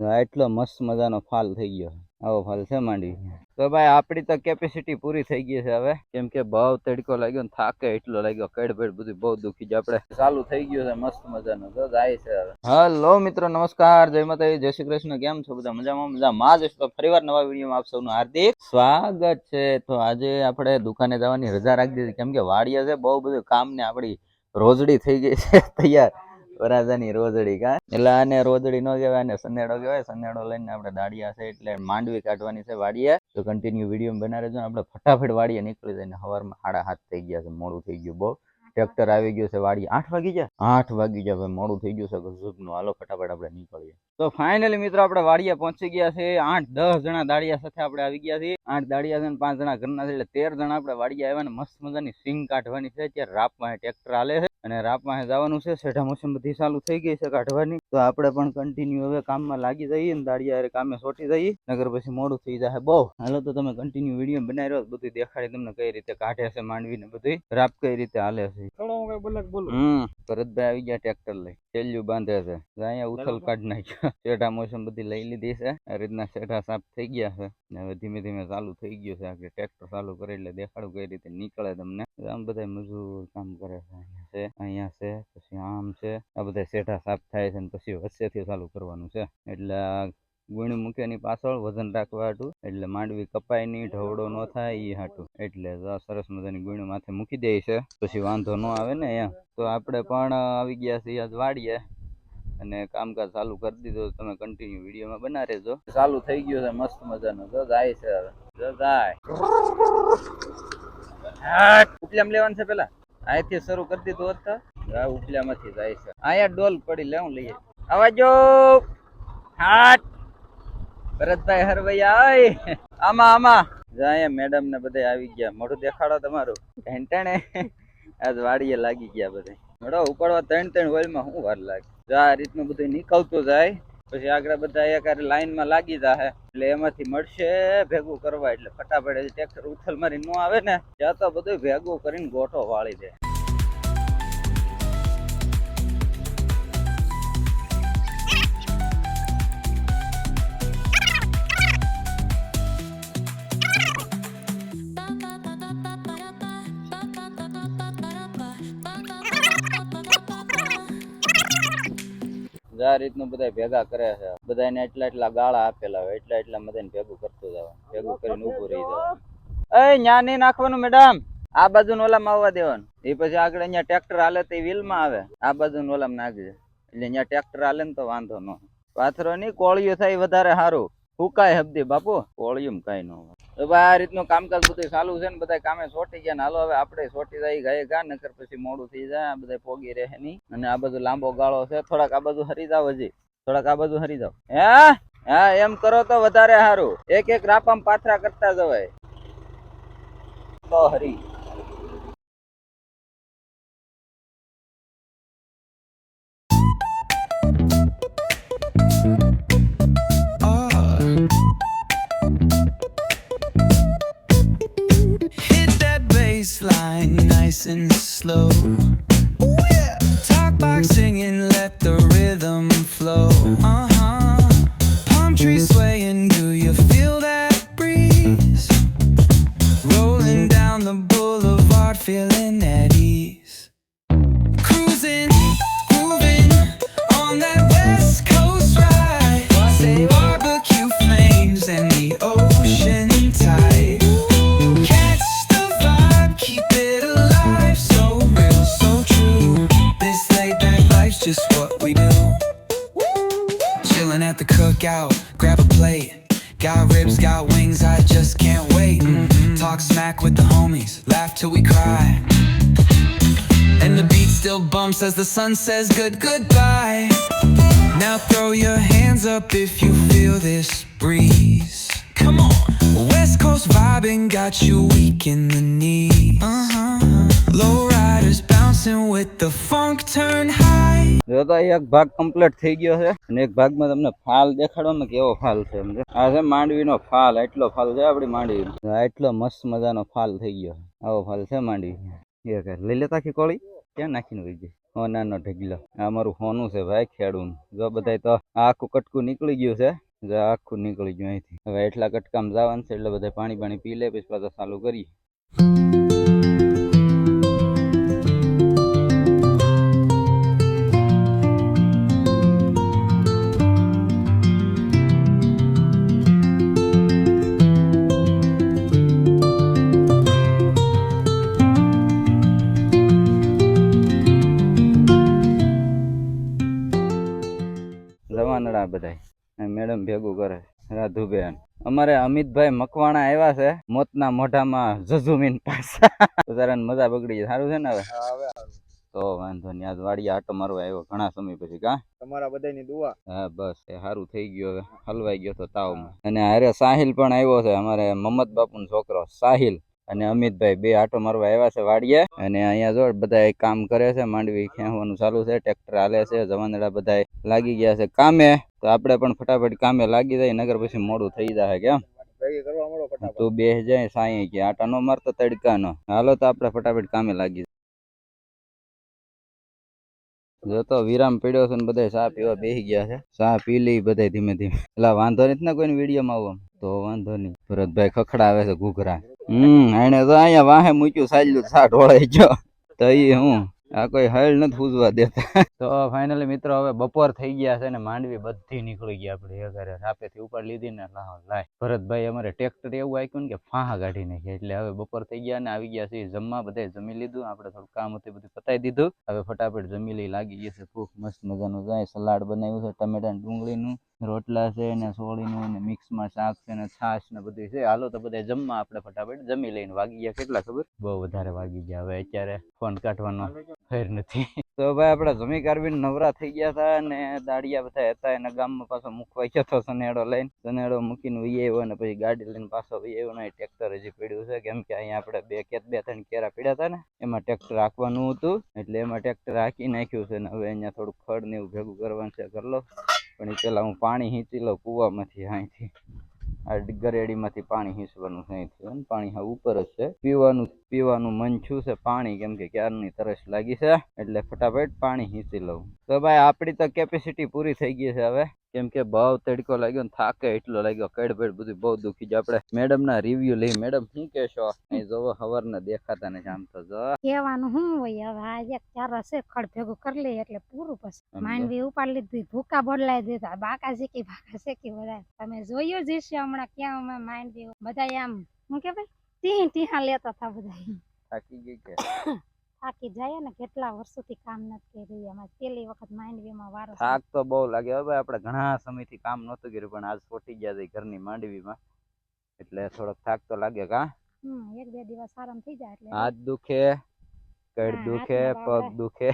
એટલો મસ્ત મજાનો ફાલ થઈ ગયો આવો ફાલ છે માંડવી તો ભાઈ, આપણી તો કેપેસિટી પૂરી થઈ ગઈ છે હવે. કેમ કે બહુ તડકો લાગ્યો ને થાકે એટલો લાગ્યો કેડ ભેડ બધું બહુ દુખી છે આપણે. ચાલુ થઈ ગયું છે મસ્ત મજાનો. તો જાય છે હવે. હલો મિત્રો, નમસ્કાર. જય માતા જય શ્રી કૃષ્ણ. કેમ છો બધા? મજામાં? મજામાં જ છો તો ફરીવાર નવા વિડીયોમાં આપ સૌનું હાર્દિક સ્વાગત છે. તો આજે આપણે દુકાને જવાની રજા રાખી દીધી. કેમ કે વાડીએ છે, બહુ બધું કામ ને આપણી રોજડી થઈ ગઈ છે. તૈયાર. વરાજાની રોજડી કા? એટલે આને રોજડી નો કહેવાય, આને સનેડો કહેવાય. સનેડો લઈને આપણે દાડિયા છે એટલે માંડવી કાઢવાની છે વાડીએ. તો કન્ટિન્યુ વીડિયો બનાવી ને આપણે ફટાફટ વાડીએ નીકળી જઈને સવારમાં સાડા હાથ થઈ ગયા છે, મોડું થઈ ગયું બહુ. ટ્રેક્ટર આવી ગયું છે વાડી આઠ વાગી ગયા? આઠ વાગી ભાઈ મોડું થઈ ગયું છે ગજબનું હાલો, ફટાફટ આપણે નીકળીએ. તો ફાઇનલી મિત્રો આપણે વાડીએ પહોંચી ગયા છે. આઠ, દસ જણા દાડિયા સાથે આપણે આવી ગયા છીએ. આઠ દાડિયા છે પાંચ જણા ઘરના છે, એટલે તેર જણા આપણે વાડીએ આવ્યા ને મસ્ત મજાની સિંગ કાઢવાની છે. અત્યારે રાપમાં ટ્રેક્ટર હાલે છે. અને રાપ રાપમાં જવાનું છે સેઠા મોસમ બધી ચાલુ થઈ ગઈ છે કાઢવાની. તો આપણે પણ કન્ટિન્યુ હવે કામમાં લાગી જઈએ ને દાળિયા કામે સોટી જઈએ નગર પછી મોડું થઈ જાય બહુ. હાલો તો તમે કન્ટિન્યુ વીડિયો બનાવી રહ્યો બધું દેખાડી તમને કઈ રીતે કાઢે છે માંડવી ને બધું રાપ કઈ રીતે હાલે છે? હમ ભરતભાઈ આવી ગયા ટ્રેક્ટર લઈ. છેલ્યું બાંધે છે. અહીંયા ઉથલ કાઢ નાખ્યો. શેઠા મોસમ બધી લઈ લીધી છે. આ રીતના શેઠા સાફ થઈ ગયા છે. ને હવે ધીમે ધીમે ચાલુ થઈ ગયું છે. આખી ટ્રેક્ટર ચાલુ કરે એટલે દેખાડું કઈ રીતે નીકળે તમને. આમ બધા મજૂર કામ કરે છે. અહીંયા છે, પછી આમ છે. આ બધા શેઠા સાફ થાય છે પછી વચ્ચેથી ચાલુ કરવાનું છે. એટલે ગુણી મૂકેની પાછળ, વજન રાખવા હાટું. એટલે માંડવી કપાય નહીં ઢવડો ન થાય એ હાટું. એટલે સરસ મજાની ગુણ માથે મૂકી દે છે. પછી વાંધો ન આવે ને એમ તો આપણે પણ આવી ગયા છીએ વાડીએ. અને કામકાજ ચાલુ કરી દીધું. તમે કન્ટિન્યુ વિડીયોમાં બના રહેજો. ચાલુ થઈ ગયું છે, મસ્ત મજાનો. જો જાય છે જો જાય. ઉપલામ લેવાનું છે પેલા અહીંથી શરૂ કરી દીધું હોત તો ઉપલામાંથી જાય છે. અહીંયા ડોલ પડી લે, હું લઈએ. આવાજો હાટ! ભરતભાઈ હરવૈયા આમાં આમાં! જાય મેડમ ને બધે આવી ગયા. મોઢું દેખાડો તમારું. ઢેંટાણે આજ વાડીએ લાગી ગયા બધે મેડો ઉપાડવા ત્રણ ત્રણ હોલમાં શું વાર લાગે. આ રીતનું બધું નીકળતું જાય પછી આગળ બધા એક લાઈનમાં લાગી જાય એટલે એમાંથી મળશે ભેગું કરવા. એટલે ફટાફટ ટ્રેક્ટર ઉથલ મારી ન આવે ને, ત્યાં તો બધું ભેગું કરીને ગોઠો વાળી દે. આ રીતનું બધા ભેગા કરે છે. બધાને એટલા એટલા ગાળા આપેલા હોય, એટલા એટલા બધાને ભેગું કરતું જવા ભેગું કરીને ઊભું રહી જવાનું એ, ન્યા નહીં નાખવાનું મેડમ. આ બાજુ ઓલામ આવવા દેવાનું. એ પછી આગળ અહીંયા ટ્રેક્ટર હાલે તો માં આવે. આ બાજુ ઓલામાં નાખજે એટલે અહીંયા ટ્રેક્ટર હાલે ને તો વાંધો ન. પાથરો નહીં, કોળિયું થાય વધારે સારું. હુકાય હબદી બાપુ. કોળિયું કઈ ન હોય. ભાઈ આ રીતનું કામકાજ બધું ચાલુ છે ને બધા કામે સોટી ગયા હાલો હવે આપણે સોટી જાય, ગાય ગા, નકર પછી મોડું થઈ જાય બધા પોગી રહે નહીં અને આ બધું લાંબો ગાળો છે, થોડાક આ બધું હરી જાવ હજી. થોડાક આ બધું હરી જાવ. હે? હા, એમ કરો તો વધારે સારું. એક એક રાપામ પાથરા કરતા જવાય. તો હરી. And slow. Oh, Talk box singing, let the rhythm flow. still bumps as the sun says good goodbye. Now throw your hands up if you feel this breeze. Come on. West Coast vibing got you weak in the knees. Uh-huh. Low riders bouncing with the funk turn high. જો તો એક ભાગ complete થઈ ગયો છે અને એક ભાગમાં તમને ફાલ દેખાડવામાં કેવો ફાલ છે સમજે આ છે માંડવીનો ફાલ એટલો ફાલ છે આપણી માંડવી આ એટલો મસ્ત મજાનો ફાલ થઈ ગયો આવો ફાલ છે માંડવી એ કે લઈ લેતા કે કોળી ક્યાં નાખીને વહી ગઈ હોનાનો ઢગલો. આ અમારું હોનું છે ભાઈ, ખેડૂનું. જો બધાય તો આખું કટકું નીકળી ગયું છે. જો આખું નીકળી ગયું અહીંથી. હવે એટલા કટકામાં જવાનું છે એટલે બધા પાણી પાણી પી લે, પછી પાછા ચાલુ કરી ભેગું કરે. રાધુબેન. અમારે અમિતભાઈ મકવાણા આવ્યા છે મોતના મોઢામાં જઝુમીન પાછા બધાને મજા બગડી જાય સારું છે ને હવે? તો વાંધો નહીં. આજ વાડી આટો મારવા આવ્યો ઘણા સમય પછી કા? તમારા બધાની દુઆ. હા બસ. એ સારું થઈ ગયું હવે. હલવાઈ ગયો તો તાવમાં. અને હારે સાહિલ પણ આવ્યો છે અમારે મમદ બાપુનો છોકરો સાહિલ. અને અમિતભાઈ બે આટો મારવા આવ્યા છે વાડીએ. અને અહીંયા જો બધા કામ કરે છે માંડવી ખેંચવાનું ચાલુ છે ટ્રેક્ટર હાલે છે જવાનડા બધા લાગી ગયા છે કામે. તો આપણે પણ ફટાફટ કામે લાગી જાય નગર પછી મોડું થઈ જાય કેમ તું બે જાય સાંઈ કે આટા નો મારતો તડકાનો. હાલો તો આપણે ફટાફટ કામે લાગી જો તો વિરામ પીડ્યો છે ને બધા ચા પીવા બેસી ગયા છે. ચા પી લઈ બધા ધીમે ધીમે. એટલે વાંધો નથી ને કોઈને વિડીયોમાં આવો. તો વાંધો નહીં. ભરતભાઈ ખખડાવે છે ઘૂઘરા. હમ, એને તો અહીંયા વાહે મૂક્યું સાલ્યું ચા ઢોળાઈ ગયો. તો એ હું, આ કોઈ હળ નથી પૂજવા દેતા. તો ફાઇનલી મિત્રો હવે બપોર થઈ ગયા છે ને માંડવી બધી નીકળી ગઈ આપણે ઘરે. સાપેથી ઉપર લીધી ને લાવ, લાય. ભરતભાઈ અમારે ટ્રેક્ટર એવું આપ્યું ને કે ફાહા કાઢી નાખી. એટલે હવે બપોર થઈ ગયા ને આવી ગયા છે, જમવા બધે જમી લીધું. આપણે થોડું કામ હતું બધું પતાવી દીધું. હવે ફટાફટ જમી લઈ લાગી ગઈ છે ખૂબ મસ્ત મજાનું. જાય સલાડ બનાવ્યું છે ટમેટા ડુંગળીનું. રોટલા છે ને સોળીનું ને મિક્સમાં શાક છે ને છાશ ને બધું છે. હાલો તો બધા જમવા આપણે ફટાફટ જમી લઈને વાગી ગયા. કેટલા ખબર? બહુ વધારે વાગી ગયા હવે અત્યારે. ફોન કાઢવાનો ફેર નથી. તો ભાઈ આપણે જમી કાઢવીને નવરા થઈ ગયા હતા ને દાડિયા બધા હતા. એના ગામમાં પાછો મૂકવા ગયો હતો સનેડો લઈને. સનેડો મૂકીને વહી આવ્યો ને પછી ગાડી લઈને પાછો વહી આવ્યો ને ટ્રેક્ટર હજી પડ્યું છે. કેમ કે અહીંયા આપણે બે કે, બે, ત્રણ કેરા પડ્યા હતા ને, એમાં ટ્રેક્ટર રાખવાનું હતું. એટલે એમાં ટ્રેક્ટર રાખી નાખ્યું છે ને હવે અહીંયા થોડું ખડ ને એવું ભેગું કરવાનું છે કરી લો પણ એ પહેલાં હું પાણી હીંચી લઉં કૂવામાંથી અહીંથી, આ ગરેડીમાંથી પાણી હીંચવાનું છે અહીંથી. અને પાણી હા ઉપર જ છે. પીવાનું પીવાનું મન છું છે પાણી, કેમ કે ક્યારની તરસ લાગી છે. એટલે ફટાફટ પાણી હીંચી લઉં. તો ભાઈ આપણી તો કેપેસિટી પૂરી થઈ ગઈ છે હવે. કેમ કે બહુ તડકો લાગ્યો ને થાકે એટલો લાગ્યો. કડબેડ બધું બહુ દુખી જ આપણે મેડમ ના રિવ્યુ લઈ મેડમ શું કેશો અહીં જોવો હવારના દેખાતા ને આમ તો જો. કહેવાનું શું હોય? હવે આ એક ચાર હશે ખડ ભેગું કરી લઈએ એટલે પૂરું પછી. માંડવી ઉપાડી લીધી ભૂકા બદલાઈ દીધા. બાકા શીખી બાકા શીખી બધા તમે જોયું જ હશે હમણાં ક્યાં અમે માંડવી બધા આમ શું કે ભાઈ? તીહ તીહા લેતા હતા બધા થાકી ગઈ કે? થાકી જાય ને કેટલા વર્ષોથી કામ નથી કરી અમે પેલી વખત માંડવીમાં વારો થાક તો બહુ લાગે હવે આપણે ઘણા સમયથી કામ નહોતું કર્યું પણ આજ ફોટી ગયા છે ઘરની માંડવીમાં. એટલે થોડોક થાક તો લાગે કા? હમ એક બે દિવસ આરામ થઈ જાય એટલે. હાથ દુખે કડ દુખે પગ. દુખે.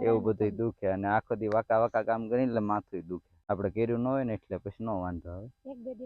એવું બધું દુખે અને આખો દી વાકા વાકા કામ કરીને એટલે માથું દુખે. આપણે કર્યું ન હોય ને એટલે પછી ન વાંધો આવે.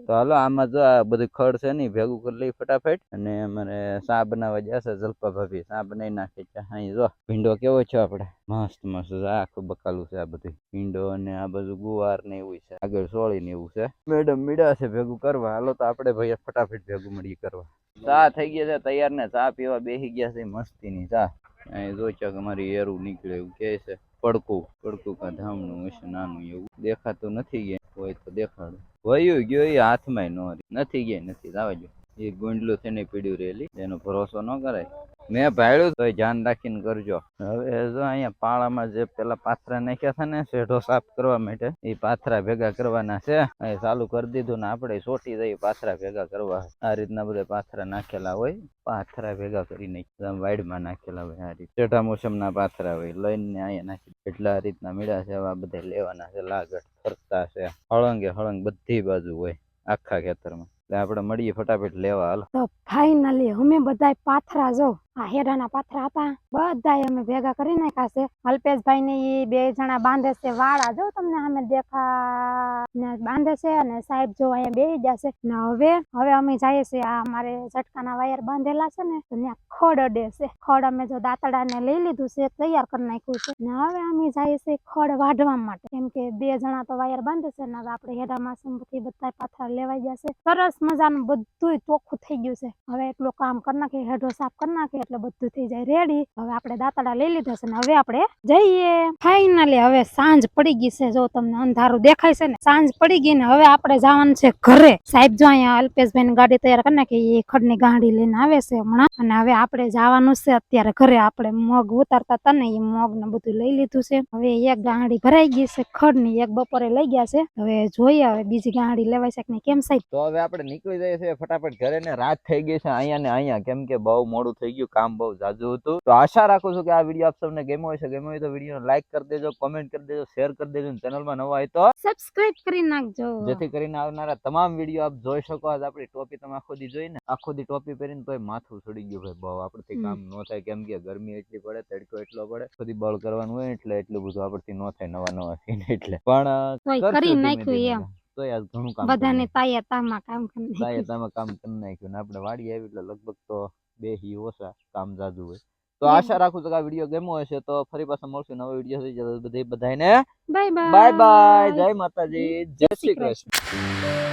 તો હાલો આમાં જો આ બધું ખડ છે ને ભેગું કરી લઈ ફટાફટ અને અમારે ચા બનાવવા જશે જલપા ભાભી. ચા બનાવી નાખે છે. અહીં જો ભીંડો કેવો છે આપણે મસ્ત મસ્ત આખું બકાલું છે આ બધું. ભીંડો અને આ બધું ગુવાર ને એવું છે. આગળ સોળી ને એવું છે. મેડમ મીડા છે ભેગું કરવા. હાલો તો આપણે ભાઈ ફટાફટ ભેગું મળી કરવા. ચા થઈ ગયા છે તૈયાર ને? ચા પીવા બેસી ગયા છે મસ્તીની. ચા. અહીં જો કે મારી એરું નીકળે એવું કે છે. પડકું પડકું કા ધામણું, હશે, નાનું એવું. દેખાતું નથી ગયા. હોય તો દેખાડું. વયું ગયો એ હાથમાં નો નથી ગયા, નથી. જવા જો એ ગુંડલું થઈને પીડ્યું રેલી. એનો ભરોસો ન કરાય. મેં ભાડ્યું તો ધ્યાન રાખીને કરજો. હવે જો અહીંયા પાળામાં જે પેલા પાથરા નાખ્યા હતા ને, શેઢો સાફ કરવા માટે, એ પાથરા ભેગા કરવાના છે. એ ચાલુ કરી દીધું ને આપણે સોટી જઈએ પાથરા ભેગા કરવા. આ રીતના બધા પાથરા નાખેલા હોય. પાથરા ભેગા કરી નાખી વાઈડમાં નાખેલા હોય આ રીતે. શેઢા મોસમના પાથરા હોય. લઈને અહીંયા નાખી એટલે આ રીતના મીડા છે. આ બધા લેવાના છે. લાગટ ફરતા છે. હળંગે હળંગ બધી બાજુ હોય. આખા ખેતરમાં. એટલે આપણે મળીએ ફટાફટ લેવા હાલ. તો ફાઇનલી અમે બધા પાથરા જો. આ હેડાના પાથરા હતા. બધા અમે ભેગા કરી નાખ્યા છે અલ્પેશભાઈ ને એ બે જણા બાંધે છે વાળા. જો તમને અમે દેખા ને બાંધે છે અને સાહેબ જો અહીંયા બેસી જશે ને હવે હવે અમે જઈએ છીએ. આ અમારે ઝટકાના વાયર બાંધેલા છે ને ત્યાં ખડ અડે છે. ખડ અમે જો દાંતડા ને લઈ લીધું છે, તૈયાર કરી નાખ્યું છે. ને હવે અમે જઈએ છીએ ખડ વાઢવા માટે. કેમ કે બે જણા તો વાયર બાંધે છે ને, હવે આપણે હેડામાં થી બધા પાથરા લેવાઈ જશે સરસ મજાનું બધું ચોખ્ખું થઈ ગયું છે. હવે એટલું કામ કરી નાખીએ, હેડો સાફ કરી નાખીએ. નાખે એટલે બધું થઈ જાય. રેડી હવે આપણે દાંતડા લઈ લીધા છે ને હવે આપણે જઈએ. ફાઇનલી હવે સાંજ પડી ગઈ છે. જો તમને અંધારું દેખાય છે ને, સાંજ પડી ગઈ ને હવે આપણે જવાનું છે ઘરે. સાહેબ જો અહીંયા અલ્પેશભાઈ ગાડી તૈયાર કરી નાખી. એ ખડની ગાડી લઈને આવે છે હમણાં. અને હવે આપણે જવાનું છે અત્યારે ઘરે. આપણે મગ ઉતારતા હતા ને, એ મગ ને બધું લઈ લીધું છે. હવે એક ગાડી ભરાઈ ગઈ છે ખડની. એક બપોરે લઈ ગયા છે. હવે જોઈએ હવે બીજી ગાડી લેવાય છે કે કેમ સાહેબ? તો હવે આપણે નીકળી જઈએ છીએ ફટાફટ ઘરે ને. રાત થઈ ગઈ છે અહીંયા ને અહીંયા. કેમ કે બહુ મોડું થઈ ગયું. કામ બહુ જાજુ હતું. તો આશા રાખું છું કે આ વીડિયો આપ સૌને ગમ્યો હશે. ગમ્યો હોય તો વીડિયો લાઈક કરી દેજો કોમેન્ટ કરી દેજો શેર કરી દેજો ચેનલમાં નવા હોય તો સબસ્ક્રાઇબ કરી નાખજો. જેથી કરીને આવનારા તમામ વીડિયો આપ જોઈ શકો. આજ આપણી ટોપી તમે આખો દી જોઈને આખો દી ટોપી પહેરીને તોય માથું સડી ગયું ભાઈ બહુ. આપણથી કામ ન થાય કેમ કે ગરમી એટલી પડે તડકો એટલો પડે બધી બળ કરવાનું હોય એટલે એટલું બધું આપણથી ન થાય નવા નવા સીન એટલે. પણ કરી નાખ્યું. એમ. ઘણું કામ બધાને તાયા તામાં કામ કરી નાખ્યું. તામાં કામ કરી નાખ્યું ને આપણે વાડી આવી એટલે લગભગ તો બે હી ઓછા કામ જાજુ હોય. તો આશા રાખું છું કે આ વીડિયો ગમ્યો હશે તો ફરી પાછા મળશું નવો વીડિયો સુધી બધાને બાય બાય બાય બાય જય માતાજી. જય શ્રી કૃષ્ણ.